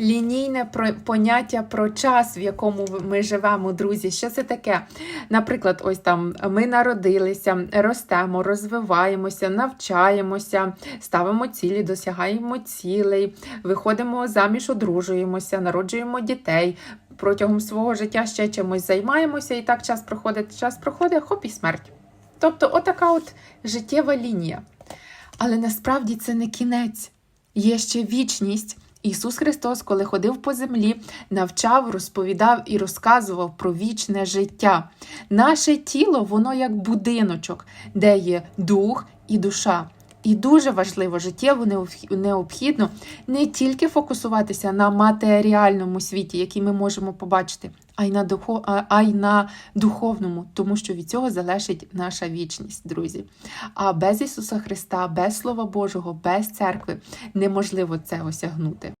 лінійне поняття про час, в якому ми живемо, друзі. Що це таке? Наприклад, ось там ми народилися, ростемо, розвиваємося, навчаємося, ставимо цілі, досягаємо цілей, виходимо заміж, одружуємося, народжуємо дітей. Протягом свого життя ще чимось займаємося, і так час проходить, час проходить, хоп, і смерть. Тобто, отака от життєва лінія. Але насправді це не кінець. Є ще вічність. Ісус Христос, коли ходив по землі, навчав, розповідав і розказував про вічне життя. Наше тіло, воно як будиночок, де є дух і душа. І дуже важливо, життєво необхідно не тільки фокусуватися на матеріальному світі, який ми можемо побачити, а й на духо, а, й на духовному, тому що від цього залежить наша вічність, друзі. А без Ісуса Христа, без Слова Божого, без церкви неможливо це осягнути.